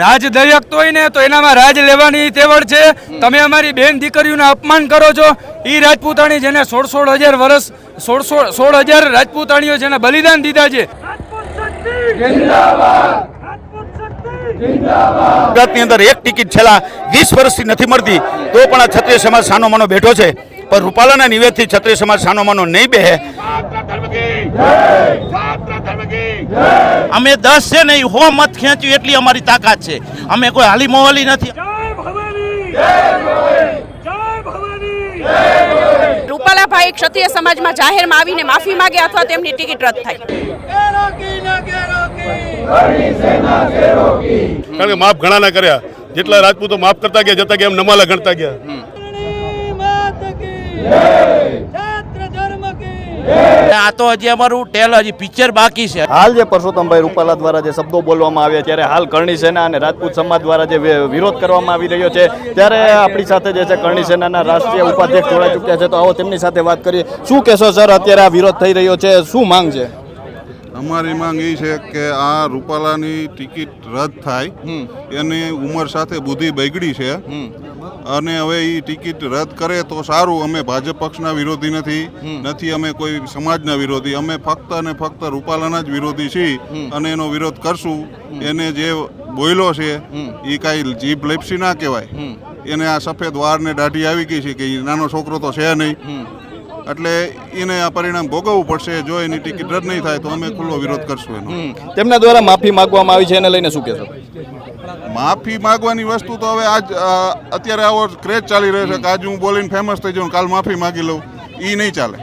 રાજ દયકતો હોય ને તો એનામાં રાજ લેવાની તેવડ છે. તમે અમારી બેન દીકરીઓને અપમાન કરો છો. એ રાજપૂતાણી જેને સોળ સોળ હજાર વર્ષ સોળ સોળ સોળ હજાર રાજપૂતાણીઓ જેને બલિદાન દીધા છે. ગુજરાતની અંદર એક ટિકિટ છેલ્લા વીસ વર્ષથી નથી મળતી, તો પણ આ ક્ષત્રિય સમાજ સાનો બેઠો છે. પણ રૂપાલાના નિવેદથી ક્ષત્રિય સમાજ સાનો નહીં બેહે. અમે દસ છે ને હો મત ખેંચ્યું એટલી અમારી તાકાત છે. અમે કોઈ હાલી મોહલી નથી. રૂપાલાભાઈ ક્ષત્રિય સમાજમાં જાહેરમાં આવીને માફી માગે અથવા તેમની ટિકિટ રદ થાય. કારણ કે માફ ઘણા ના કર્યા. જેટલા રાજપૂતો માફ કરતા ગયા જતા ગયા એમ નમાલા ગણતા ગયા. આ તો હજી અમારું ટેલ હજી પિક્ચર બાકી છે. હાલ જે પરસોત્તમભાઈ રૂપાલા દ્વારા જે શબ્દો બોલવામાં આવ્યા ત્યારે હાલ કરણી સેના અને રાજપૂત સમાજ દ્વારા જે વિરોધ કરવામાં આવી રહ્યો છે ત્યારે આપણી સાથે જે છે કરણી સેનાના રાષ્ટ્રીય ઉપાધ્યક્ષ જોડાઈ ચૂક્યા છે. તો આવો તેમની સાથે વાત કરીએ. શું કહેશો સર અત્યારે આ વિરોધ થઈ રહ્યો છે? શું માંગ છે? અમારી માંગ એ છે કે આ રૂપાલાની ટિકિટ રદ થાય. એની ઉંમર સાથે બુદ્ધિ બગડી છે. અને હવે એ ટિકિટ રદ કરે તો સારું અમે ભાજપ પક્ષના વિરોધી નથી. નથી અમે કોઈ સમાજના વિરોધી. અમે ફક્ત અને ફક્ત રૂપાલાના જ વિરોધી છીએ. અને એનો વિરોધ કરશું. એને જે બોયલો છે એ કાંઈ જીભ લેપસી ના કહેવાય. એને આ સફેદ વાર ને દાઢી આવી ગઈ છે કે નાનો છોકરો તો છે નહીં. એટલે એને આ પરિણામ ભોગવવું પડશે. જો એની ટિકિટ રદ નહીં થાય તો અમે ખુલ્લો વિરોધ કરશું એનો. તેમના દ્વારા માફી માંગવામાં આવી છે એને લઈને શું કહેશો? માફી માંગવાની વસ્તુ તો હવે આજ અત્યારે આવો ક્રેઝ ચાલી રહ્યો છે કે આજ હું બોલીને ફેમસ થઈ જાઉં કાલ માફી માંગી લઉં. એ નહીં ચાલે.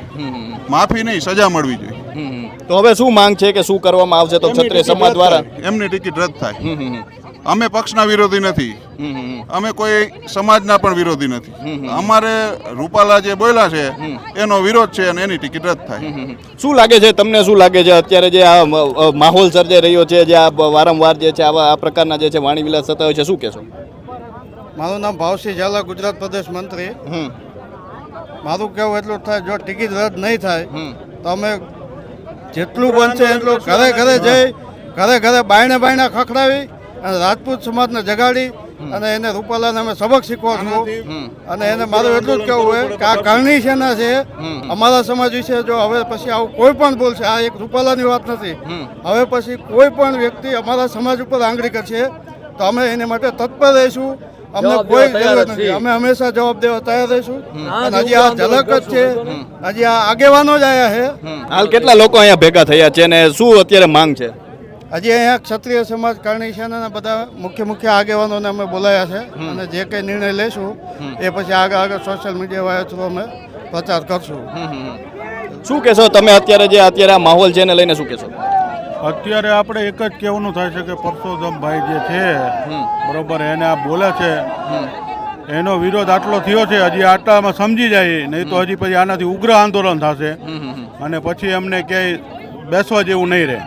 માફી નહીં સજા મળવી જોઈએ. તો હવે શું માંગ છે કે શું કરવામાં આવશે તો ક્ષત્રિય સમાજ દ્વારા? એમની ટિકિટ રદ થાય. અમે પક્ષના વિરોધી નથી. અમે કોઈ સમાજના પણ વિરોધી નથી. અમારે રૂપાલા જે બોલ્યા છે એનો વિરોધ છે અને એની ટિકિટ રદ થાય. શું લાગે છે? તમને શું લાગે છે? અત્યારે જે આ માહોલ સર્જાઈ રહ્યો છે જે આ વારંવાર જે છે આવા આ પ્રકારના જે છે વાણી વિલાસ થતા હોય છે શું કહેશો? મારું નામ ભાવસિંહ ઝાલા ગુજરાત પ્રદેશ મંત્રી. મારું કેવું એટલું જ થાય જો ટિકિટ રદ નહીં થાય તો અમે જેટલું બનશે એટલું ઘરે ઘરે જઈ ઘરે ઘરે બાયણે બાયણે ખખડાવી અને રાજપૂત સમાજને જગાડી અને એને રૂપાલાને અમે સબક શીખવાડશું અને એને મારું એટલું જ કહેવું હોય કે આ કરણી સેના છે. અમારા સમાજ વિશે જો હવે પછી આવું કોઈ પણ બોલશે આ એક રૂપાલાની વાત નથી. હવે પછી કોઈ પણ વ્યક્તિ અમારા સમાજ ઉપર આંગળી કરશે તો અમે એને માટે તત્પર રહીશું. અમને કોઈ જરૂર નથી. અમે હંમેશા જવાબ દેવા તૈયાર રહીશું. અને હજી આ ઝલક જ છે. હજી આ આગેવાનો જ આવ્યા છે. હાલ કેટલા લોકો અહીંયા ભેગા થયા છે અને શું અત્યારે માંગ છે? હજી અહીંયા ક્ષત્રિય સમાજ કરણી અને બધા મુખ્ય મુખ્ય આગેવાનોને અમે બોલાયા છે અને જે કંઈ નિર્ણય લેશું એ પછી આગળ આગળ સોશિયલ મીડિયા વાળા થ્રુ અમે પ્રચાર કરશું. શું કહેશો તમે અત્યારે જે અત્યારે આ માહોલ છે એને લઈને શું કહેશો? અત્યારે આપણે એક જ કહેવાનું થાય છે કે પરસોત્તમભાઈ જે છે બરોબર એને આ બોલે છે. એનો વિરોધ આટલો થયો છે હજી આટલામાં સમજી જાય નહીં તો હજી પછી આનાથી ઉગ્ર આંદોલન થશે. અને પછી અમને ક્યાંય બેસવા જેવું નહીં રહે.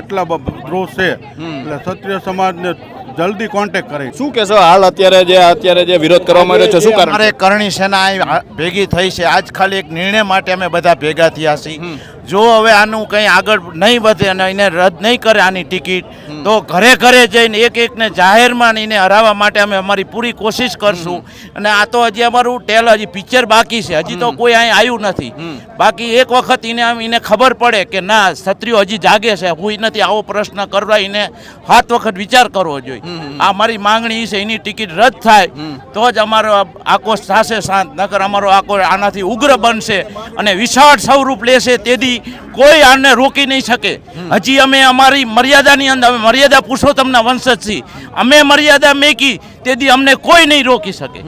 એટલા રોષ છે. એટલે ક્ષત્રિય સમાજને જલ્દી કોન્ટેક કરે. શું કહેશો? હાલ અત્યારે જે અત્યારે જે વિરોધ કરવામાં આવ્યો છે શું કારણ? અરે કરણી સેના ભેગી થઈ છે. આજ ખાલી એક નિર્ણય માટે અમે બધા ભેગા થયા છીએ. જો હવે આનું કંઈ આગળ નહીં વધે અને એને રદ નહીં કરે આની ટિકિટ તો ઘરે ઘરે જઈને એક એકને જાહેરમાં એને હરાવવા માટે અમે અમારી પૂરી કોશિશ કરશું. અને આ તો હજી અમારું ટેલ હજી પિક્ચર બાકી છે. હજી તો કોઈ અહીં આવ્યું નથી. બાકી એક વખત એને આમ એને ખબર પડે કે ના ક્ષત્રિયો હજી જાગે છે. હું નથી આવો પ્રશ્ન કરવા એને સાત વખત વિચાર કરવો જોઈએ. આ મારી માંગણી છે એની ટિકિટ રદ થાય તો જ અમારો આ આક્રોશ થશે શાંત. નકર અમારો આક્રોશ આનાથી ઉગ્ર બનશે અને વિશાળ સ્વરૂપ લેશે તેથી કોઈ આને રોકી નહીં શકે. હજી અમે અમારી મર્યાદાની અંદર અમે મર્યાદા પુરુષોત્તમના વંશજ છીએ. અમે મર્યાદા મેકી તેથી અમને કોઈ નહીં રોકી શકે.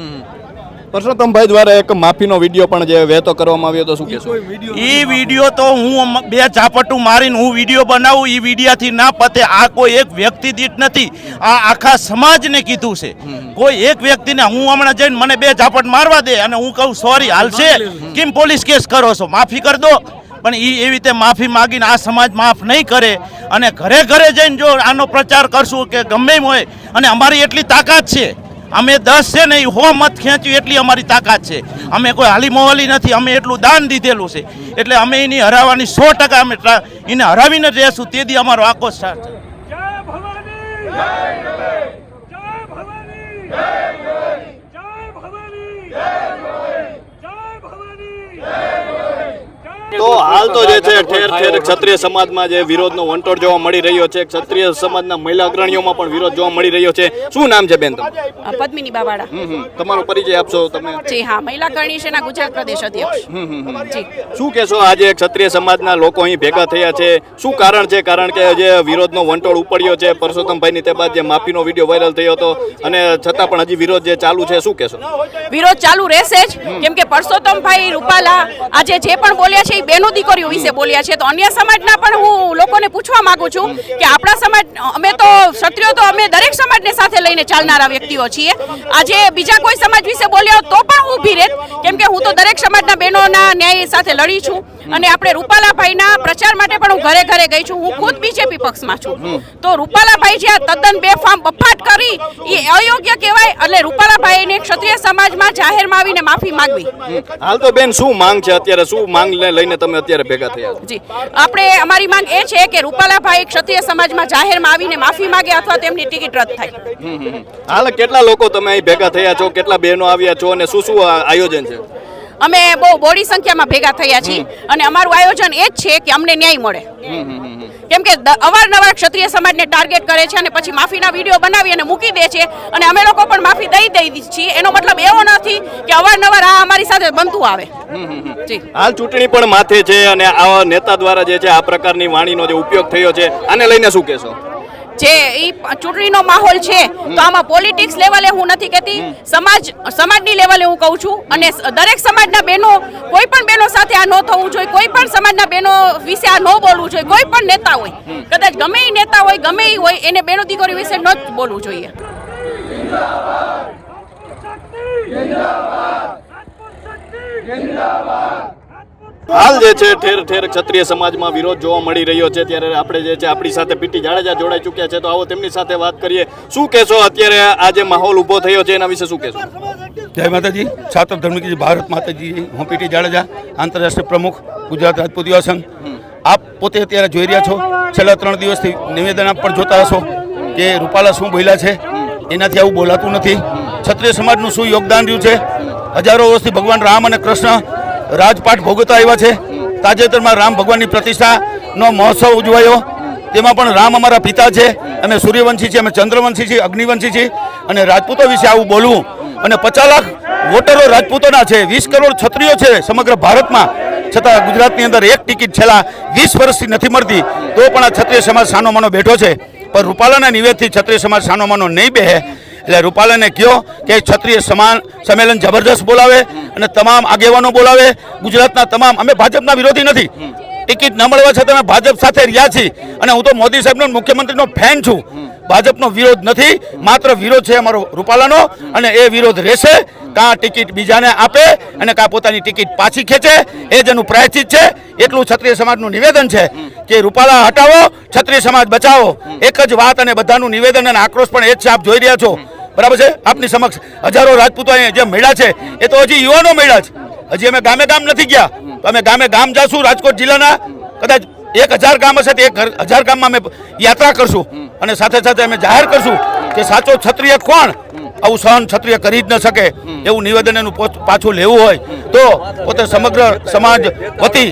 પરસોત્તમભાઈ દ્વારા એક માફીનો વીડિયો પણ જે વહેતો કરવામાં આવ્યો તો શું કહેશો? એ વીડિયો તો હું બે ઝાપટું મારીને હું વીડિયો બનાવું એ વિડીયાથી ના પતે. આ કોઈ એક વ્યક્તિ દીઠ નથી. આ આખા સમાજને કીધું છે. કોઈ એક વ્યક્તિને હું હમણાં જઈને મને બે ઝાપટ મારવા દે અને હું કહું સોરી હાલશે. કેમ પોલીસ કેસ કરો છો? માફી કરી દો. પણ એ એવી રીતે માફી માગીને આ સમાજ માફ નહીં કરે અને ઘરે ઘરે જઈને જો આનો પ્રચાર કરશું કે ગમે એમ હોય, અને અમારી એટલી તાકાત છે. અમે દસ છે ને એ હો મત ખેંચ્યું એટલી અમારી તાકાત છે. અમે કોઈ હાલી મોહલી નથી, અમે એટલું દાન દીધેલું છે. એટલે અમે એની હરાવવાની સો ટકા અમે એને હરાવીને જ રહેશું, તે દી અમારો આક્રોશ છે. તો હાલ તો જે છે ઠેર ઠેર ક્ષત્રિય સમાજમાં જે વિરોધનો વંટોળ જોવા મળી રહ્યો છે ક્ષત્રિય સમાજના મહિલા અગ્રણીઓમાં પણ વિરોધ જોવા મળી રહ્યો છે. શું નામ છે બેન તમારું? પદ્મિની બાવાડા. તમારો પરિચય આપશો તમે? જી હા મહિલા અગ્રણી છે ગુજરાત પ્રદેશ અધ્યક્ષ. શું કહેશો આજે ક્ષત્રિય સમાજના લોકો અહીં ભેગા થયા છે? શું કારણ છે? કારણ કે જે વિરોધનો વંટોળ ઉપડ્યો છે પરસોત્તમભાઈની તે બાદ જે માફીનો વીડિયો વાયરલ થયો હતો અને છતાં પણ હજી વિરોધ જે ચાલુ છે શું કહેશો? વિરોધ ચાલુ રહેશે જ કેમ કે પરસોત્તમભાઈ રૂપાલા આજે જે પણ બોલ્યા છે બેનો દીકરીઓ વિશે બોલ્યા છે. તો અન્ય સમાજના પણ હું લોકોને પૂછવા માંગુ છું કે આપણા સમાજ, અમે તો ક્ષત્રિયો તો અમે દરેક સમાજને સાથે લઈને ચાલનારા વ્યક્તિઓ છીએ. આજે બીજા કોઈ સમાજ વિશે બોલ્યા તો પણ હું ઊભી રહેત કેમ કે હું તો દરેક સમાજના બહેનોના ન્યાય સાથે લડી છું. અને આપણે રૂપાલાભાઈના પ્રચાર માટે પણ હું ઘરે ઘરે ગઈ છું. હું ખુદ બીજેપી પક્ષમાં છું. તો રૂપાલાભાઈ જે આ તદ્દન બેફામ બફાટ કરી એ અયોગ્ય કહેવાય એટલે રૂપાલાભાઈને ક્ષત્રિય સમાજમાં જાહેરમાં આવીને માફી માંગવી. હાલ તો બેન શું માંગ છે? અત્યારે શું માંગ લઈને તમે અત્યારે ભેગા થયા જી. આપણે અમારી માંગ એ છે કે રૂપાલાભાઈ ક્ષત્રિય સમાજમાં જાહેરમાં આવીને માફી માંગે અથવા તેમની ટિકિટ રદ થાય. હાલ કેટલા લોકો તમે અહીં ભેગા થયા છો? કેટલા બહેનો આવ્યા છો? અને શું શું આયોજન છે? અમે બહુ બોડી સંખ્યામાં ભેગા થયા છીએ અને અમારું આયોજન એ જ છે કે અમને ન્યાય મળે. કેમ કે અવારનવાર ક્ષત્રિય સમાજને ટાર્ગેટ કરે છે અને પછી માફીના વીડિયો બનાવી અને મૂકી દે છે અને અમે લોકો પણ માફી દઈ દઈ છીએ. એનો મતલબ એવો નથી કે અવારનવાર આ અમારી સાથે બનતું આવે. હાલ ચૂંટણી પણ માથે છે અને આવા નેતા દ્વારા જે છે આ પ્રકારની વાણીનો જે ઉપયોગ થયો છે આને લઈને શું કહેશો? જે ઈ ચૂંટણીનો માહોલ છે તો આમાં પોલિટિક્સ લેવલે હું નથી કહેતી. સમાજ સમાજની લેવલે હું કહું છું. અને દરેક સમાજના બહેનો કોઈ પણ બહેનો સાથે આ ન થવું જોઈએ કોઈ પણ સમાજના બહેનો વિશે આ ન બોલવું જોઈએ કોઈ પણ નેતા હોય. કદાચ ગમે એ નેતા હોય ગમે એ હોય એને બહેનો દીકરી વિશે ન જ બોલવું જોઈએ. હાલ જે છે ઠેર ઠેર ક્ષત્રિય સમાજમાં વિરોધ જોવા મળી રહ્યો છે. ત્યારે આપણે જે છે આપણી સાથે પીટી જાડેજા જોડાઈ ચૂક્યા છે. તો આવો તેમની સાથે વાત કરીએ. શું કહેશો? અત્યારે આ જે માહોલ ઊભો થયો છે એના વિશે શું કહેશો? જય માતાજી. છાત્ર ધર્મકી ભારત માતાજી. હું પીટી જાડેજા આંતરરાષ્ટ્રીય પ્રમુખ ગુજરાત રાજપૂત યુવા સંઘ. આપ પોતે અત્યારે જોઈ રહ્યા છો. છેલ્લા ત્રણ દિવસથી નિવેદન આપ પણ જોતા હશો કે રૂપાલા શું બોલ્યા છે? એનાથી આવું બોલાતું નથી. ક્ષત્રિય સમાજનું શું યોગદાન રહ્યું છે? હજારો વર્ષથી ભગવાન રામ અને કૃષ્ણ રાજપાટ ભોગવતા આવ્યા છે. તાજેતરમાં રામ ભગવાનની પ્રતિષ્ઠાનો મહોત્સવ ઉજવાયો. તેમાં પણ રામ અમારા પિતા છે અમે સૂર્યવંશી છીએ અમે ચંદ્રવંશી છીએ, અગ્નિવંશી છીએ અને રાજપૂતો વિશે આવું બોલવું. અને પચાસ લાખ વોટરો રાજપૂતોના છે, વીસ કરોડ છત્રીઓ છે સમગ્ર ભારતમાં. છતાં ગુજરાતની અંદર એક ટિકિટ છેલ્લા વીસ વર્ષથી નથી મળતી. તો પણ આ ક્ષત્રિય સમાજ સાનોમાનો બેઠો છે. પણ રૂપાલાના નિવેદથી ક્ષત્રિય સમાજ સાનોમાનો નહીં બેહે. એટલે રૂપાલાને કહો કે ક્ષત્રિય સમાન સંમેલન જબરદસ્ત બોલાવે અને તમામ આગેવાનો બોલાવે. ગુજરાતના તમામ, અમે ભાજપના વિરોધી નથી. ટિકિટ ન મળવા છતાં અમે ભાજપ સાથે રહ્યા છીએ. અને હું તો મોદી સાહેબનો મુખ્યમંત્રીનો ફેન છું. ભાજપનો વિરોધ નથી, માત્ર વિરોધ છે અમારો રૂપાલાનો અને એ વિરોધ રહેશે. કાં ટિકિટ બીજાને આપે અને કાં પોતાની ટિકિટ પાછી ખેંચે, એ જ એનું પ્રાયચિત છે. એટલું ક્ષત્રિય સમાજનું નિવેદન છે કે રૂપાલા હટાવો, ક્ષત્રિય સમાજ બચાવો. એક જ વાત અને બધાનું નિવેદન અને આક્રોશ પણ એ જ છે, આપ જોઈ રહ્યા છો. બરાબર છે? આપની સમક્ષ હજારો રાજપૂતો અહીંયા જે મેળા છે, એ તો હજી યુવાનો મેળા છે. હજી અમે ગામે ગામ નથી ગયા. તો અમે ગામે ગામ જાશું, રાજકોટ જિલ્લાના. કદાચ એક હજાર ગામ હશે તો એક હજાર ગામમાં અમે યાત્રા કરશું. અને સાથે સાથે અમે જાહેર કરશું કે સાચો ક્ષત્રિય કોણ? આવું સહન ક્ષત્રિય કરી જ ન શકે એવું નિવેદન એનું પાછું લેવું હોય તો પોતે સમગ્ર સમાજ વતી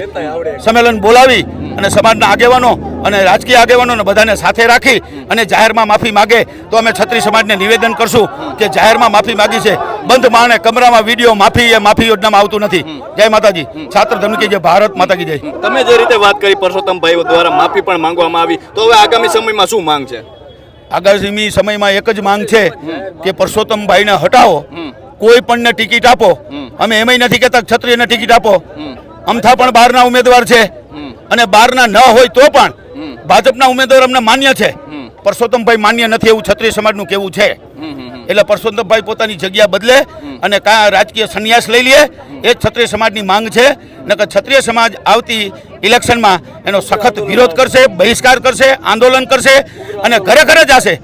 સંમેલન બોલાવી અને સમાજના આગેવાનો અને રાજકીય આગેવાનોને બધાને સાથે રાખી અને જાહેરમાં માફી માગે. તો અમે છત્રી સમાજને નિવેદન કરશું કે જાહેરમાં માફી માગી છે. બંધ માણે કમરામાં વીડિયો માફી એ માફી યોજનામાં આવતું નથી. જય માતાજી. છાત્ર ધમકી જય. ભારત માતા કી જય. તમે જે રીતે વાત કરી પરસોત્તમભાઈ દ્વારા માફી પણ માંગવામાં આવી. તો હવે આગામી સમયમાં શું માંગ છે? આગામી સમયમાં એક જ માંગ છે કે પરસોત્તમભાઈને હટાવો. કોઈ પણને ટિકિટ આપો. અમે એમય નથી કહેતા ક્ષત્રિયને ટિકિટ આપો. અમથા પણ બહારના ઉમેદવાર છે. અને બહારના ન હોય તો પણ ભાજપના ઉમેદવાર અમને માન્ય છે. પરસોત્તમભાઈ માન્ય નથી એવું ક્ષત્રિય સમાજનું કેવું છે. એટલે પરસોત્તમભાઈ પોતાની જગ્યા બદલે અને કાં રાજકીય સંન્યાસ લઈ લે. એ ક્ષત્રિય સમાજની માંગ છે. નકર ક્ષત્રિય સમાજ આવતી ઇલેક્શનમાં એનો સખત વિરોધ કરશે, બહિષ્કાર કરશે, આંદોલન કરશે અને ઘરે ઘરે જશે.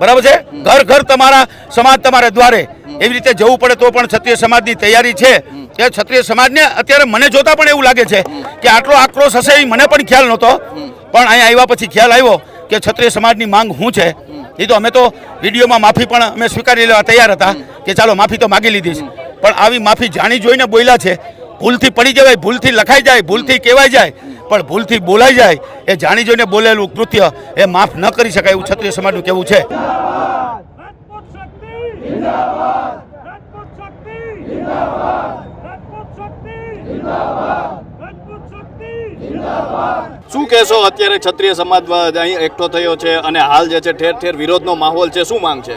બરાબર છે? ઘર ઘર તમારા સમાજ તમારે દ્વારે. એવી રીતે જવું પડે તો પણ ક્ષત્રિય સમાજની તૈયારી છે. એ ક્ષત્રિય સમાજને અત્યારે મને જોતા પણ એવું લાગે છે કે આટલો આક્રોશ હશે એ મને પણ ખ્યાલ નહોતો. પણ અહીંયા આવ્યા પછી ખ્યાલ આવ્યો કે ક્ષત્રિય સમાજની માંગ શું છે? એ તો અમે તો વિડીયોમાં માફી પણ અમે સ્વીકારી લેવા તૈયાર હતા કે ચાલો માફી તો માગી લીધી છે પણ આવી માફી જાણી જોઈને બોલ્યા છે. ભૂલથી પડી જવાય ભૂલથી લખાઈ જાય ભૂલથી કહેવાય જાય પણ ભૂલથી બોલાઈ જાય એ જાણી જોઈને બોલેલું કૃત્ય એ માફ ન કરી શકાય એવું ક્ષત્રિય સમાજનું કહેવું છે. જિંદાબાદ શું કહેશો? અત્યારે ક્ષત્રિય સમાજ અહીં એકઠો થયો છે અને હાલ જે છે ઠેર ઠેર વિરોધનો માહોલ છે. શું માંગ છે?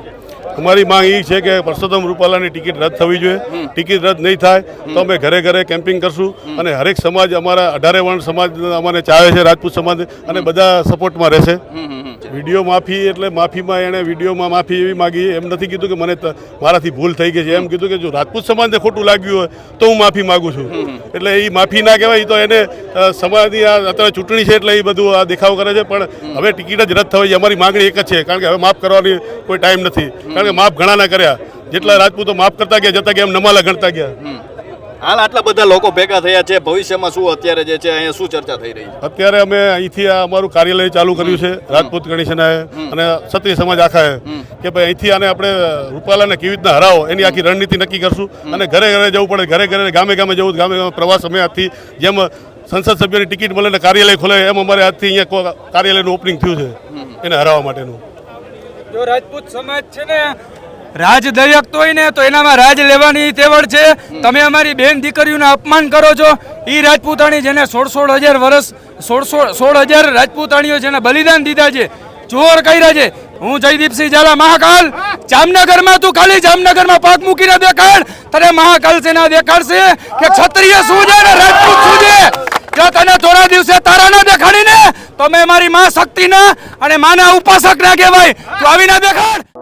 અમારી માંગ એ છે કે પરસોત્તમ રૂપાલાની ટિકિટ રદ થવી જોઈએ. ટિકિટ રદ નહીં થાય તો અમે ઘરે ઘરે કેમ્પિંગ કરશું અને હરેક સમાજ અમારા અઢારે વર્ણ સમાજ અમને ચાહે છે રાજપૂત સમાજ અને બધા સપોર્ટમાં રહેશે. વીડિયો માફી એટલે માફીમાં એણે વિડીયોમાં માફી એવી માગી. એમ નથી કીધું કે મને મારાથી ભૂલ થઈ ગઈ છે. એમ કીધું કે જો રાજપૂત સમાજને ખોટું લાગ્યું હોય તો હું માફી માગું છું. એટલે એ માફી ના કહેવાય તો એને સમાજની આ અત્યારે ચૂંટણી છે એટલે એ બધું આ દેખાવ કરે છે. પણ હવે ટિકિટ જ રદ થવી અમારી માગણી એક જ છે. કારણ કે હવે માફ કરવાની કોઈ ટાઈમ નથી. કારણ કે માફ ઘણા ના કર્યા. જેટલા રાજપૂતો માફ કરતા ગયા જતા ગયા એમ નમાલા ગણતા ગયા. હાલ આટલા બધા લોકો ભેગા થયા છે. ભવિષ્યમાં શું અત્યારે જે છે અહીંયા શું ચર્ચા થઈ રહી છે? અત્યારે અમે અહીંથી આ અમારું કાર્યાલય ચાલુ કર્યું છે રાજપૂત ગણેશનાએ અને ક્ષત્રિય સમાજ આખાએ. કે ભાઈ અહીંથી આને આપણે રૂપાલાને કેવી રીતના હરાવો એની આખી રણનીતિ નક્કી કરશું. અને ઘરે ઘરે જવું પડે ઘરે ઘરે ગામે ગામે જવું ગામે ગામે પ્રવાસ અમે આજથી જેમ સંસદ સભ્યની ટિકિટ મળે ને કાર્યાલય ખોલે એમ અમારે આજથી અહીંયા કાર્યાલયનું ઓપનિંગ થયું છે. એને હરાવવા માટેનું. જો રાજપૂત સમાજ છે ને રાજ દયકતો હોય ને, તો એનામાં રાજ લેવાની તેવડ છે. તમે અમારી બેન દીકરીઓને અપમાન કરો છો. એ રાજપૂતાણી જેને સોળ સોળ હજાર વર્ષ સોળ સોળ સોળ હજાર રાજપૂતાણીઓ જેને બલિદાન દીધા છે ચોર કર્યા છે. હું જયદીપસિંહ ઝાલા મહાકાલ. જામનગરમાં તું ખાલી જામનગરમાં પાક મૂકીને દેખાડ. તને મહાકાલ સેના દેખાડશે કે ક્ષત્રિય શું છે ને રાજપૂત શું છે જો તને થોડા દિવસે તારા ના દેખાડીને, તો મેં મારી મા શક્તિના અને માના ઉપાસક ના કહેવાય. તું આવીને દેખાડ.